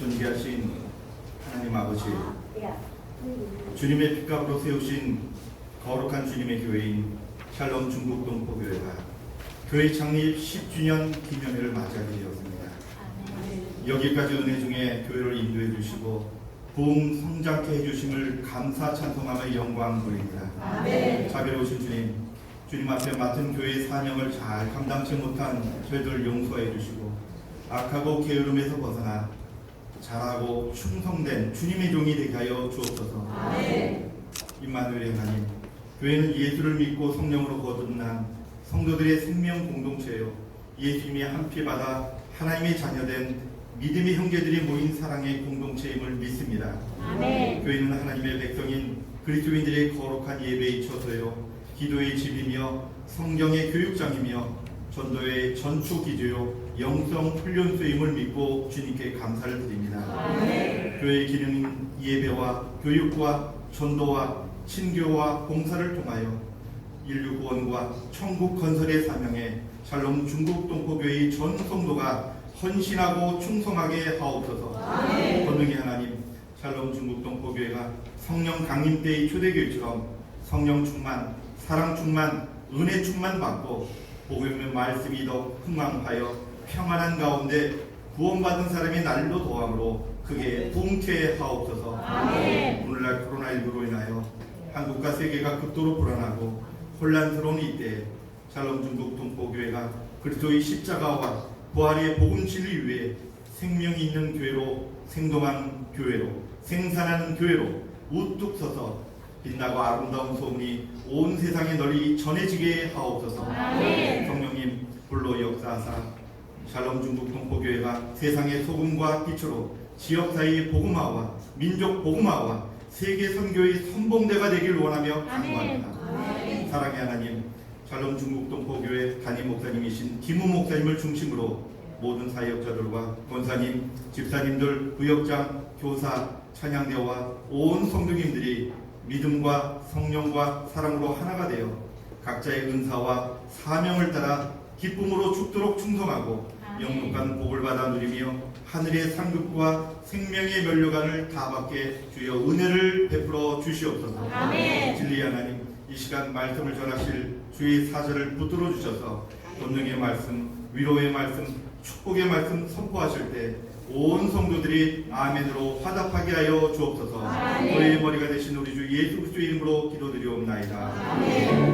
존귀하신 하나님 아버지 야. 주님의 핏값으로 세우신 거룩한 주님의 교회인 샬롬 중국 동포교회가 교회 창립 10주년 기념회를 맞이하게 되었습니다. 여기까지 은혜 중에 교회를 인도해 주시고 부흥 성장케 해주심을 감사 찬송하며 영광 돌립니다. 자비로우신 주님, 주님 앞에 맡은 교회의 사명을 잘 감당치 못한 저희들 용서해 주시고 악하고 게으름에서 벗어나 잘하고 충성된 주님의 종이 되게 하여 주옵소서. 아멘. 임마누엘의 하나님, 교회는 예수를 믿고 성령으로 거듭난 성도들의 생명 공동체요. 예수님이 한피 받아 하나님의 자녀된 믿음의 형제들이 모인 사랑의 공동체임을 믿습니다. 아멘. 교회는 하나님의 백성인 그리스도인들의 거룩한 예배에 있어서요 기도의 집이며 성경의 교육장이며 전도의 전초 기조요 영성 훈련소임을 믿고 주님께 감사를 드립니다. 아멘. 교회의 기능인 예배와 교육과 전도와 친교와 봉사를 통하여 인류 구원과 천국 건설의 사명에 샬롬 중국 동포교회의 전 성도가 헌신하고 충성하게 하옵소서. 아멘. 권능의 하나님, 샬롬 중국 동포교회가 성령 강림 때의 초대교회처럼 성령 충만, 사랑 충만, 은혜 충만 받고 복음의 말씀이 더 흥왕하여 평안한 가운데 구원받은 사람의 날로 도함으로 그게 붕괴하옵소서. 아멘. 오늘날 코로나19로 인하여 한국과 세계가 극도로 불안하고 혼란스러운 이때에 샬롬 중국 동포교회가 그리스도의 십자가와 부활의 복음 진리 위에 생명이 있는 교회로 생동한 교회로 생산하는 교회로 우뚝 서서 빛나고 아름다운 소문이 온 세상에 널리 전해지게 하옵소서. 아멘. 성령님 불로 역사하사 샬롬 중국 동포교회가 세상의 소금과 빛으로 지역 사이의 복음화와 민족 복음화와 세계 선교의 선봉대가 되길 원하며. 간구합니다. 사랑의 하나님, 샬롬 중국 동포교회 담임 목사님이신 김우 목사님을 중심으로 모든 사역자들과 권사님, 집사님들, 부역장, 교사, 찬양대와 온 성도님들이 믿음과 성령과 사랑으로 하나가 되어 각자의 은사와 사명을 따라 기쁨으로 죽도록 충성하고. 영육간 복을 받아 누리며 하늘의 상급과 생명의 면류관을 다 받게 주여 은혜를 베풀어 주시옵소서. 아멘. 진리 하나님 이 시간 말씀을 전하실 주의 사절을 붙들어 주셔서 권능의 말씀, 위로의 말씀, 축복의 말씀 선포하실 때 온 성도들이 아멘으로 화답하게 하여 주옵소서. 아멘. 교회의 머리가 되신 우리 주 예수 그리스도의 이름으로 기도드리옵나이다. 아멘.